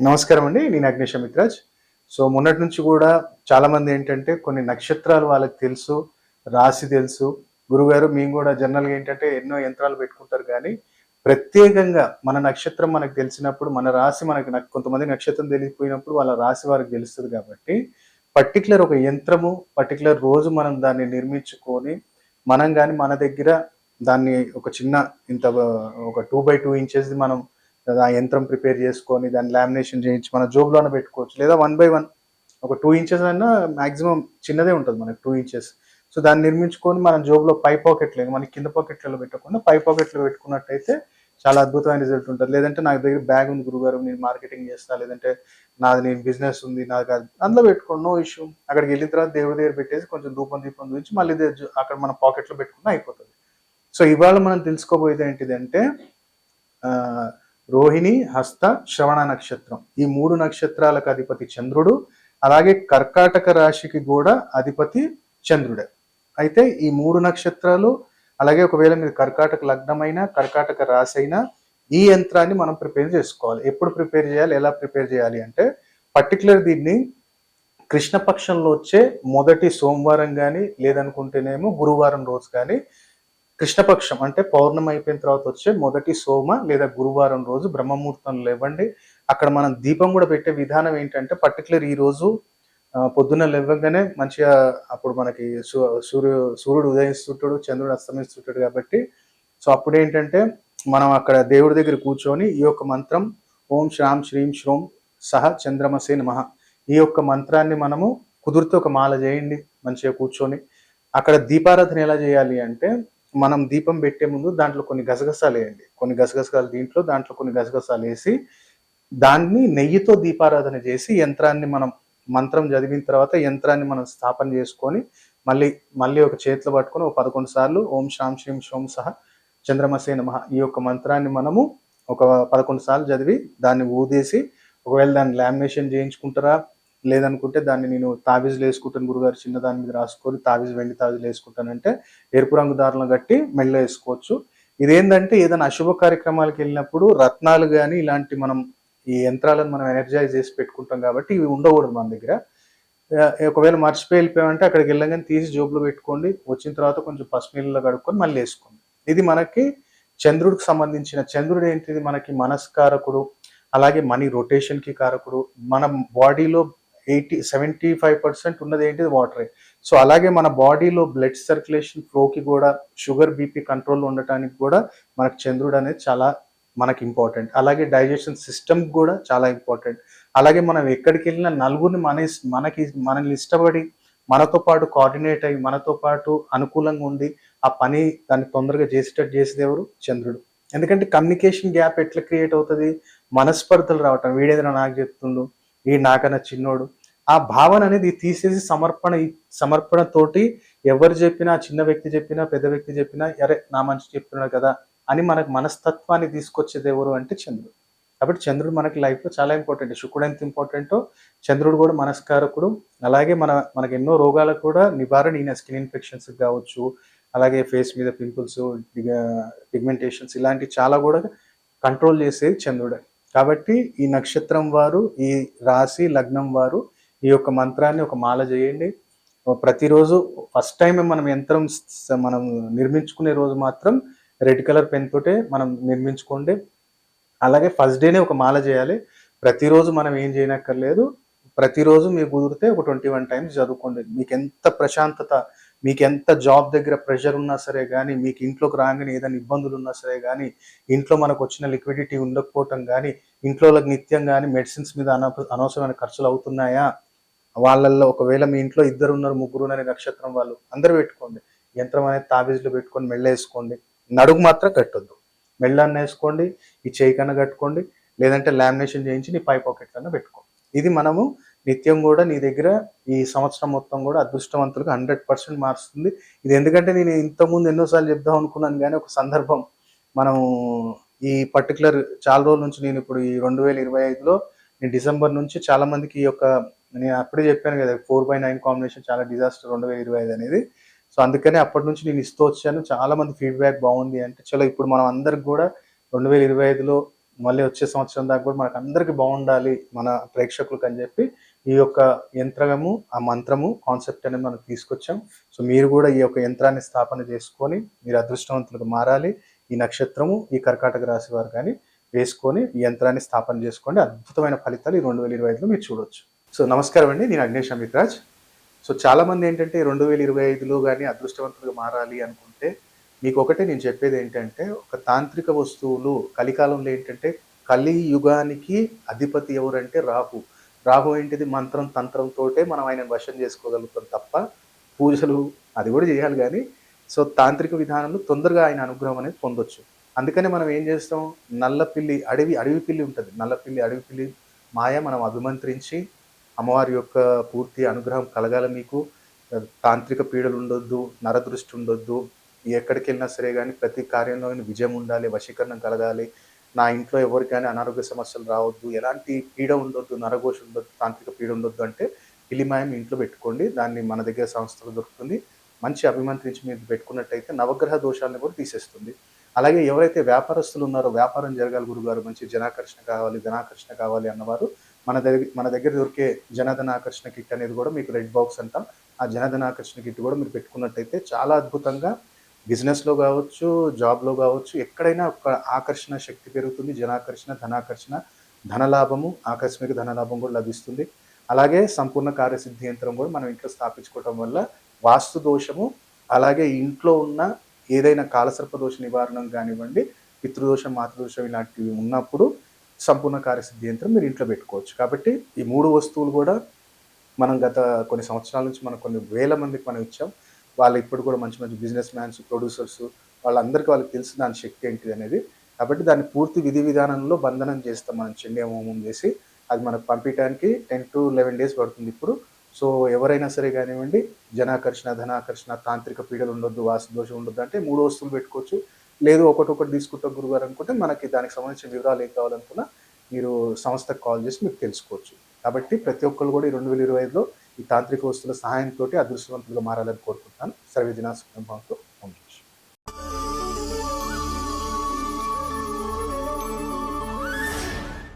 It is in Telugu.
నమస్కారం అండి. నేను అగ్నేష్ మిత్రాజ్ సో మొన్నటి నుంచి కూడా చాలా మంది ఏంటంటే కొన్ని నక్షత్రాలు వాళ్ళకి తెలుసు రాశి తెలుసు. గురుగారు మేము కూడా జనరల్గా ఏంటంటే ఎన్నో యంత్రాలు పెట్టుకుంటారు కానీ ప్రత్యేకంగా మన నక్షత్రం మనకు తెలిసినప్పుడు మన రాశి మనకి నాకు కొంతమంది నక్షత్రం తెలియకపోయినప్పుడు వాళ్ళ రాశి వారికి తెలుస్తుంది కాబట్టి పర్టికులర్ ఒక యంత్రము పర్టికులర్ రోజు మనం దాన్ని నిర్మించుకొని మనం కానీ మన దగ్గర దాన్ని ఒక చిన్న ఇంత ఒక టూ బై టూ ఇంచెస్ది మనం ఆ యంత్రం ప్రిపేర్ చేసుకొని దాన్ని లామినేషన్ చేయించి మన జోబులోనే పెట్టుకోవచ్చు. లేదా వన్ బై వన్ ఒక టూ ఇంచెస్ అయినా మాక్సిమం చిన్నదే ఉంటుంది మనకి టూ ఇంచెస్ సో దాన్ని నిర్మించుకొని మనం జోబులో పై పాకెట్లు మనకి కింద పాకెట్లలో పెట్టకుండా పై పాకెట్లో పెట్టుకున్నట్టయితే చాలా అద్భుతమైన రిజల్ట్ ఉంటుంది. లేదంటే నాకు దగ్గర బ్యాగ్ ఉంది గురుగారు నేను మార్కెటింగ్ చేస్తా. లేదంటే నాది నేను బిజినెస్ ఉంది నాకు అందులో పెట్టుకోండి నో ఇష్యూ అక్కడికి వెళ్ళిన తర్వాత దేవుడి దగ్గర పెట్టేసి కొంచెం ధూపం దీపం చూపించి మళ్ళీ అక్కడ మన పాకెట్లో పెట్టుకున్నా అయిపోతుంది. సో ఇవాళ మనం తెలుసుకోబోయేది ఏంటిదంటే రోహిణి హస్త శ్రవణ నక్షత్రం. ఈ మూడు నక్షత్రాలకు అధిపతి చంద్రుడు అలాగే కర్కాటక రాశికి కూడా అధిపతి చంద్రుడే. అయితే ఈ మూడు నక్షత్రాలు అలాగే ఒకవేళ మీరు కర్కాటక లగ్నమైనా కర్కాటక రాశి అయినా ఈ యంత్రాన్ని మనం ప్రిపేర్ చేసుకోవాలి. ఎప్పుడు ప్రిపేర్ చేయాలి ఎలా ప్రిపేర్ చేయాలి అంటే పర్టికులర్ దీన్ని కృష్ణపక్షంలో వచ్చే మొదటి సోమవారం కానీ లేదనుకుంటేనేమో గురువారం రోజు కానీ కృష్ణపక్షం అంటే పౌర్ణమి అయిపోయిన తర్వాత వచ్చే మొదటి సోమ లేదా గురువారం రోజు బ్రహ్మముహూర్తం లేవండి. అక్కడ మనం దీపం కూడా పెట్టే విధానం ఏంటంటే పర్టికులర్ ఈ రోజు పొద్దున్న లేవగానే మంచిగా అప్పుడు మనకి సూ- సూర్యు సూర్యుడు ఉదయిస్తుంటాడు చంద్రుడు అస్తమిస్తుంటాడు కాబట్టి. సో అప్పుడు ఏంటంటే మనం అక్కడ దేవుడి దగ్గర కూర్చొని ఈ యొక్క మంత్రం ఓం శ్రాం శ్రీం శ్రోం సహ చంద్రమసే నమ. ఈ యొక్క మంత్రాన్ని మనము కుదిరితే ఒక మాల చేయండి మంచిగా కూర్చొని. అక్కడ దీపారాధన ఎలా చేయాలి అంటే మనం దీపం పెట్టే ముందు దాంట్లో కొన్ని గసగసాలు వేయండి. కొన్ని గసగసాలు దీంట్లో దాంట్లో కొన్ని గసగసాలు వేసి దాన్ని నెయ్యితో దీపారాధన చేసి యంత్రాన్ని మనం మంత్రం చదివిన తర్వాత యంత్రాన్ని మనం స్థాపన చేసుకొని మళ్ళీ మళ్ళీ ఒక చేతిలో పట్టుకొని ఒక పదకొండు సార్లు ఓం శాం శ్రీం శోం సహ చంద్రమసే నమ ఈ యొక్క మంత్రాన్ని మనము ఒక పదకొండు సార్లు చదివి దాన్ని ఊదేసి ఒకవేళ దాన్ని లామినేషన్ చేయించుకుంటారా? లేదనుకుంటే దాన్ని నేను తాబీజులు వేసుకుంటాను గురుగారు చిన్న దాని మీద రాసుకొని తాబీజు వెండి తాబీజులు వేసుకుంటానంటే ఎరుపు రంగు దారులను కట్టి మెళ్ళ వేసుకోవచ్చు. ఇదేంటంటే ఏదైనా అశుభ కార్యక్రమాలకు వెళ్ళినప్పుడు రత్నాలు కానీ ఇలాంటి మనం ఈ యంత్రాలను మనం ఎనర్జైజ్ చేసి పెట్టుకుంటాం కాబట్టి ఇవి ఉండకూడదు మన దగ్గర. ఒకవేళ మర్చిపోయి వెళ్ళిపోయామంటే అక్కడికి వెళ్ళగానే తీసి జోబులో పెట్టుకోండి. వచ్చిన తర్వాత కొంచెం పసుపు కడుక్కొని మళ్ళీ వేసుకోండి. ఇది మనకి చంద్రుడికి సంబంధించిన చంద్రుడు ఏంటిది? మనకి మనస్కారకుడు అలాగే మనీ రొటేషన్కి కారకుడు. మన బాడీలో ఎయిటీ సెవెంటీ ఫైవ్ పర్సెంట్ ఉన్నది ఏంటిది వాటరే. సో అలాగే మన బాడీలో బ్లడ్ సర్క్యులేషన్ ఫ్లోకి కూడా షుగర్ బీపీ కంట్రోల్ ఉండటానికి కూడా మనకు చంద్రుడు అనేది చాలా మనకి ఇంపార్టెంట్. అలాగే డైజెషన్ సిస్టమ్ కూడా చాలా ఇంపార్టెంట్. అలాగే మనం ఎక్కడికి వెళ్ళినా నలుగురిని మన మనకి మనల్ని ఇష్టపడి మనతో పాటు కోఆర్డినేట్ అయ్యి మనతో పాటు అనుకూలంగా ఉండి ఆ పని దాన్ని తొందరగా చేసేటట్టు చేసేది ఎవరు? చంద్రుడు. ఎందుకంటే కమ్యూనికేషన్ గ్యాప్ ఎట్లా క్రియేట్ అవుతుంది? మనస్పర్ధలు రావటం. వీడేదైనా నాకు చెప్తుండు ఈ నాకన్నా చిన్నోడు. ఆ భావన అనేది తీసేసి సమర్పణ సమర్పణ తోటి ఎవరు చెప్పినా చిన్న వ్యక్తి చెప్పినా పెద్ద వ్యక్తి చెప్పినా అరే నా మంచి చెప్తున్నాడు కదా అని మనకు మనస్తత్వాన్ని తీసుకొచ్చేది ఎవరు అంటే చంద్రుడు. కాబట్టి చంద్రుడు మనకి లైఫ్లో చాలా ఇంపార్టెంట్. శుక్రుడు ఎంత ఇంపార్టెంటో చంద్రుడు కూడా మనస్కారకుడు. అలాగే మన మనకి ఎన్నో రోగాలకు కూడా నివారణ ఈయన స్కిన్ ఇన్ఫెక్షన్స్ కావచ్చు అలాగే ఫేస్ మీద పింపుల్స్ పిగ్మెంటేషన్స్ ఇలాంటి చాలా కూడా కంట్రోల్ చేసేది చంద్రుడే. కాబట్టి ఈ నక్షత్రం వారు ఈ రాశి లగ్నం వారు ఈ యొక్క మంత్రాన్ని ఒక మాల చేయండి. ప్రతిరోజు ఫస్ట్ టైం మనం యంత్రం మనం నిర్మించుకునే రోజు మాత్రం రెడ్ కలర్ పెన్ తోటే మనం నిర్మించుకోండి. అలాగే ఫస్ట్ డేనే ఒక మాల చేయాలి. ప్రతిరోజు మనం ఏం చేయనక్కర్లేదు. ప్రతిరోజు మీకు కుదిరితే ఒక ట్వంటీ వన్ టైమ్స్ చదువుకోండి. మీకు ఎంత ప్రశాంతత మీకు ఎంత జాబ్ దగ్గర ప్రెషర్ ఉన్నా సరే కానీ మీకు ఇంట్లోకి రాగానే ఏదైనా ఇబ్బందులు ఉన్నా సరే కానీ ఇంట్లో మనకు వచ్చిన లిక్విడిటీ ఉండకపోవటం కానీ ఇంట్లో నిత్యం కానీ మెడిసిన్స్ మీద అన అనవసరమైన ఖర్చులు అవుతున్నాయా? వాళ్ళల్లో ఒకవేళ మీ ఇంట్లో ఇద్దరు ఉన్నారు ముగ్గురు ఉన్నారు నక్షత్రం వాళ్ళు అందరూ పెట్టుకోండి. యంత్రం అనేది తాబేజీలో పెట్టుకొని మెళ్ళ వేసుకోండి. నడుగు మాత్రం కట్టొద్దు. మెళ్ళన్న వేసుకోండి ఈ చేయి కన్నా కట్టుకోండి లేదంటే లామినేషన్ చేయించి నీ పై పాకెట్లన్నా పెట్టుకో ఇది మనము నిత్యం కూడా నీ దగ్గర ఈ సంవత్సరం మొత్తం కూడా అదృష్టవంతులుగా హండ్రెడ్ పర్సెంట్ మారుస్తుంది. ఇది ఎందుకంటే నేను ఇంతకుముందు ఎన్నోసార్లు చెప్దాం అనుకున్నాను కానీ ఒక సందర్భం మనం ఈ పర్టికులర్ చాలా రోజుల నుంచి నేను ఇప్పుడు ఈ రెండు వేల ఇరవై ఐదులో నేను డిసెంబర్ నుంచి చాలా మందికి ఈ యొక్క నేను అప్పుడే చెప్పాను కదా ఫోర్ బై నైన్ కాంబినేషన్ చాలా డిజాస్టర్ రెండు వేల ఇరవై ఐదు అనేది. సో అందుకని అప్పటి నుంచి నేను ఇస్తూ వచ్చాను. చాలా మంది ఫీడ్బ్యాక్ బాగుంది అంటే చలో ఇప్పుడు మనం అందరికి కూడా రెండు వేల ఇరవై ఐదులో మళ్ళీ వచ్చే సంవత్సరం దాకా కూడా మనకు అందరికీ బాగుండాలి మన ప్రేక్షకులకు అని చెప్పి ఈ యొక్క యంత్రము ఆ మంత్రము కాన్సెప్ట్ అనేది మనం తీసుకొచ్చాం. సో మీరు కూడా ఈ యొక్క యంత్రాన్ని స్థాపన చేసుకొని మీరు అదృష్టవంతులకు మారాలి. ఈ నక్షత్రము ఈ కర్కాటక రాశి వారు కానీ వేసుకొని ఈ యంత్రాన్ని స్థాపన చేసుకోండి. అద్భుతమైన ఫలితాలు ఈ రెండు వేల ఇరవై ఐదులో మీరు చూడొచ్చు. సో నమస్కారం అండి. నేను అగ్నేష్ అమిత్రాజ్. సో చాలామంది ఏంటంటే రెండు వేల ఇరవై ఐదులో కానీ అదృష్టవంతులుగా మారాలి అనుకుంటే మీకు ఒకటే నేను చెప్పేది ఏంటంటే ఒక తాంత్రిక వస్తువులు కలికాలంలో ఏంటంటే కలియుగానికి అధిపతి ఎవరంటే రాహు. రాబోయేంటిది మంత్రం తంత్రంతోటే మనం ఆయన వశం చేసుకోగలుగుతాం తప్ప పూజలు అది కూడా చేయాలి కానీ సో తాంత్రిక విధానంలో తొందరగా ఆయన అనుగ్రహం అనేది పొందొచ్చు. అందుకనే మనం ఏం చేస్తాం? నల్లపిల్లి అడవి అడవి పిల్లి ఉంటుంది. నల్లపిల్లి అడవి పిల్లి మాయ మనం అభిమంత్రించి అమ్మవారి యొక్క పూర్తి అనుగ్రహం కలగాల మీకు. తాంత్రిక పీడలు ఉండొద్దు నరదృష్టి ఉండొద్దు. ఎక్కడికి వెళ్ళినా సరే కానీ ప్రతి కార్యంలో విజయం ఉండాలి వశీకరణం కలగాలి. నా ఇంట్లో ఎవరికైనా అనారోగ్య సమస్యలు రావద్దు ఎలాంటి పీడ ఉండొద్దు నరఘోష ఉండొద్దు తాంత్రిక పీడ ఉండొద్దు అంటే పిలిమాయం ఇంట్లో పెట్టుకోండి. దాన్ని మన దగ్గర సంస్థలు దొరుకుతుంది. మంచి అభిమంత్రించి మీరు పెట్టుకున్నట్టయితే నవగ్రహ దోషాలను కూడా తీసేస్తుంది. అలాగే ఎవరైతే వ్యాపారస్తులు ఉన్నారో వ్యాపారం జరగాలి గురుగారు మంచి జనాకర్షణ కావాలి ధనాకర్షణ కావాలి అన్నవారు మన దగ్గర మన దగ్గర దొరికే జనధన ఆకర్షణ కిట్ అనేది కూడా మీకు రెడ్ బాక్స్ అంటాం. ఆ జనధన ఆకర్షణ కిట్ కూడా మీరు పెట్టుకున్నట్టయితే చాలా అద్భుతంగా బిజినెస్లో కావచ్చు జాబ్లో కావచ్చు ఎక్కడైనా ఒక ఆకర్షణ శక్తి పెరుగుతుంది జనాకర్షణ ధనాకర్షణ ధనలాభము ఆకస్మిక ధనలాభం కూడా లభిస్తుంది. అలాగే సంపూర్ణ కార్యసిద్ధి యంత్రం కూడా మనం ఇంట్లో స్థాపించుకోవటం వల్ల వాస్తు దోషము అలాగే ఇంట్లో ఉన్న ఏదైనా కాలసర్ప దోష నివారణం కానివ్వండి పితృదోషం మాతృదోషం ఇలాంటివి ఉన్నప్పుడు సంపూర్ణ కార్యసిద్ధి యంత్రం మీరు ఇంట్లో పెట్టుకోవచ్చు. కాబట్టి ఈ మూడు వస్తువులు కూడా మనం గత కొన్ని సంవత్సరాల నుంచి మనం కొన్ని వేల మందికి మనం ఇచ్చాం. వాళ్ళు ఇప్పుడు కూడా మంచి మంచి బిజినెస్ మ్యాన్స్ ప్రొడ్యూసర్స్ వాళ్ళందరికీ వాళ్ళకి తెలుసు దాని శక్తి ఏంటిది అనేది. కాబట్టి దాన్ని పూర్తి విధి విధానంలో బంధనం చేస్తాం మనం చెండే హోమం చేసి. అది మనకు పంపించడానికి టెన్ టు లెవెన్ డేస్ పడుతుంది ఇప్పుడు. సో ఎవరైనా సరే కానివ్వండి జనాకర్షణ ధనాకర్షణ తాంత్రిక పీడలు ఉండొద్దు వాసుదోషం ఉండొద్దు అంటే మూడు వస్తువులు పెట్టుకోవచ్చు. లేదు ఒకటొకటి తీసుకుంటాం గురుగారు అనుకుంటే మనకి దానికి సంబంధించిన వివరాలు ఏం కావాలనుకున్నా మీరు సంస్థకు కాల్ చేసి మీకు తెలుసుకోవచ్చు. కాబట్టి ప్రతి ఒక్కరు కూడా ఈ రెండు వేల ఇరవై ఐదులో ఈ తాంత్రిక వస్తువుల సహాయంతో అదృష్టవంతులుగా మారాలని కోరుకుంటున్నాను. సర్వే దినా